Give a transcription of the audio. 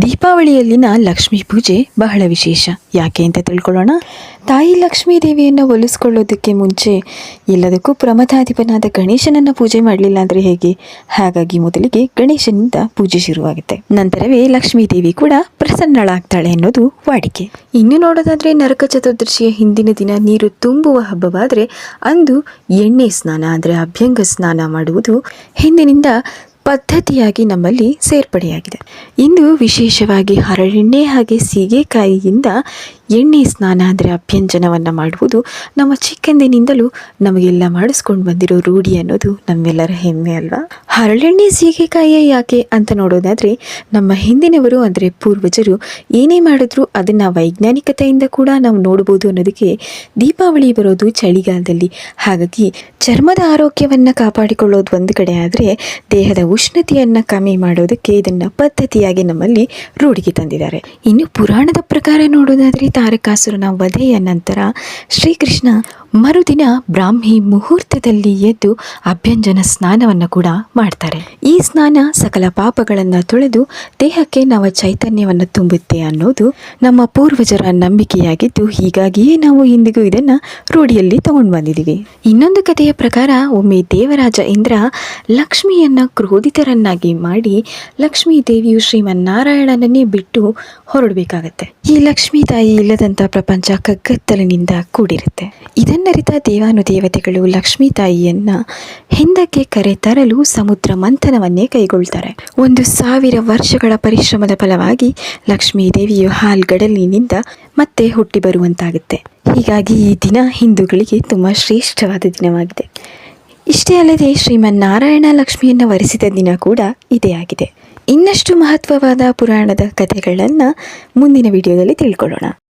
ದೀಪಾವಳಿಯಲ್ಲಿನ ಲಕ್ಷ್ಮೀ ಪೂಜೆ ಬಹಳ ವಿಶೇಷ. ಯಾಕೆ ಅಂತ ತಿಳ್ಕೊಳ್ಳೋಣ. ತಾಯಿ ಲಕ್ಷ್ಮೀ ದೇವಿಯನ್ನು ಒಲಿಸ್ಕೊಳ್ಳೋದಕ್ಕೆ ಮುಂಚೆ ಎಲ್ಲದಕ್ಕೂ ಪ್ರಮಥಾಧಿಪನಾದ ಗಣೇಶನನ್ನು ಪೂಜೆ ಮಾಡಲಿಲ್ಲ ಅಂದರೆ ಹೇಗೆ? ಹಾಗಾಗಿ ಮೊದಲಿಗೆ ಗಣೇಶನಿಂದ ಪೂಜೆ ಶುರುವಾಗುತ್ತೆ. ನಂತರವೇ ಲಕ್ಷ್ಮೀ ದೇವಿ ಕೂಡ ಪ್ರಸನ್ನಳಾಗ್ತಾಳೆ ಅನ್ನೋದು ವಾಡಿಕೆ. ಇನ್ನು ನೋಡೋದಾದರೆ ನರಕ ಚತುರ್ದಶಿಯ ಹಿಂದಿನ ದಿನ ನೀರು ತುಂಬುವ ಹಬ್ಬವಾದರೆ ಅಂದು ಎಣ್ಣೆ ಸ್ನಾನ ಅಂದರೆ ಅಭ್ಯಂಗ ಸ್ನಾನ ಮಾಡುವುದು. ಹಿಂದಿನಿಂದ ಪದ್ಧತಿಯಾಗಿ ನಮ್ಮಲ್ಲಿ ಸೇರ್ಪಡೆಯಾಗಿದೆ. ಇಂದು ವಿಶೇಷವಾಗಿ ಹರಳೆಣ್ಣೆ ಹಾಗೆ ಸೀಗೆಕಾಯಿಯಿಂದ ಎಣ್ಣೆ ಸ್ನಾನ ಅಂದರೆ ಅಭ್ಯಂಜನವನ್ನು ಮಾಡುವುದು ನಮ್ಮ ಚಿಕ್ಕಂದಿನಿಂದಲೂ ನಮಗೆಲ್ಲ ಮಾಡಿಸ್ಕೊಂಡು ಬಂದಿರೋ ರೂಢಿ ಅನ್ನೋದು ನಮ್ಮೆಲ್ಲರ ಹೆಮ್ಮೆ ಅಲ್ವಾ? ಹರಳೆಣ್ಣೆ ಸೀಗೆಕಾಯಿಯ ಯಾಕೆ ಅಂತ ನೋಡೋದಾದರೆ ನಮ್ಮ ಹಿಂದಿನವರು ಅಂದರೆ ಪೂರ್ವಜರು ಏನೇ ಮಾಡಿದ್ರು ಅದನ್ನು ವೈಜ್ಞಾನಿಕತೆಯಿಂದ ಕೂಡ ನಾವು ನೋಡ್ಬೋದು ಅನ್ನೋದಕ್ಕೆ ದೀಪಾವಳಿ ಬರೋದು ಚಳಿಗಾಲದಲ್ಲಿ. ಹಾಗಾಗಿ ಚರ್ಮದ ಆರೋಗ್ಯವನ್ನು ಕಾಪಾಡಿಕೊಳ್ಳೋದು ಒಂದು ಕಡೆ ಆದರೆ ದೇಹದ ಉಷ್ಣತೆಯನ್ನು ಕಮ್ಮಿ ಮಾಡೋದಕ್ಕೆ ಇದನ್ನು ಪದ್ಧತಿಯಾಗಿ ನಮ್ಮಲ್ಲಿ ರೂಢಿಗೆ ತಂದಿದ್ದಾರೆ. ಇನ್ನು ಪುರಾಣದ ಪ್ರಕಾರ ನೋಡೋದಾದರೆ ತಾರಕಾಸುರನ ವಧೆಯ ನಂತರ ಶ್ರೀಕೃಷ್ಣ ಮರುದಿನ ಬ್ರಾಹ್ಮಿ ಮುಹೂರ್ತದಲ್ಲಿ ಎದ್ದು ಅಭ್ಯಂಜನ ಸ್ನಾನವನ್ನು ಕೂಡ ಮಾಡ್ತಾರೆ. ಈ ಸ್ನಾನ ಸಕಲ ಪಾಪಗಳನ್ನು ತೊಳೆದು ದೇಹಕ್ಕೆ ನವ ಚೈತನ್ಯವನ್ನು ತುಂಬುತ್ತೆ ಅನ್ನೋದು ನಮ್ಮ ಪೂರ್ವಜರ ನಂಬಿಕೆಯಾಗಿದ್ದು, ಹೀಗಾಗಿಯೇ ನಾವು ಇಂದಿಗೂ ಇದನ್ನ ರೂಢಿಯಲ್ಲಿ ತಗೊಂಡು ಬಂದಿದ್ದೀವಿ. ಇನ್ನೊಂದು ಕಥೆಯ ಪ್ರಕಾರ ಒಮ್ಮೆ ದೇವರಾಜ ಇಂದ್ರ ಲಕ್ಷ್ಮಿಯನ್ನ ಕ್ರೋಧಿತರನ್ನಾಗಿ ಮಾಡಿ ಲಕ್ಷ್ಮೀ ದೇವಿಯು ಶ್ರೀಮನ್ನಾರಾಯಣನನ್ನೇ ಬಿಟ್ಟು ಹೊರಡಬೇಕಾಗತ್ತೆ. ಈ ಲಕ್ಷ್ಮೀ ತಾಯಿ ಇಲ್ಲದಂತ ಪ್ರಪಂಚ ಕಗ್ಗತ್ತಲಿನಿಂದ ಕೂಡಿರುತ್ತೆ. ಇದನ್ನರಿತ ದೇವಾನುದೇವತೆಗಳು ಲಕ್ಷ್ಮೀ ತಾಯಿಯನ್ನ ಹಿಂದಕ್ಕೆ ಕರೆ ತರಲು ಸಮುದ್ರ ಮಂಥನವನ್ನೇ ಕೈಗೊಳ್ತಾರೆ. ಒಂದು ಸಾವಿರ ವರ್ಷಗಳ ಪರಿಶ್ರಮದ ಫಲವಾಗಿ ಲಕ್ಷ್ಮೀ ದೇವಿಯು ಹಾಲ್ಗಡಲಿನಿಂದ ಮತ್ತೆ ಹುಟ್ಟಿ ಬರುವಂತಾಗುತ್ತೆ. ಹೀಗಾಗಿ ಈ ದಿನ ಹಿಂದೂಗಳಿಗೆ ತುಂಬ ಶ್ರೇಷ್ಠವಾದ ದಿನವಾಗಿದೆ. ಇಷ್ಟೇ ಅಲ್ಲದೆ ಶ್ರೀಮನ್ನಾರಾಯಣ ಲಕ್ಷ್ಮಿಯನ್ನು ವರಿಸಿದ ದಿನ ಕೂಡ ಇದೇ ಆಗಿದೆ. ಇನ್ನಷ್ಟು ಮಹತ್ವವಾದ ಪುರಾಣದ ಕಥೆಗಳನ್ನು ಮುಂದಿನ ವಿಡಿಯೋದಲ್ಲಿ ತಿಳ್ಕೊಳ್ಳೋಣ.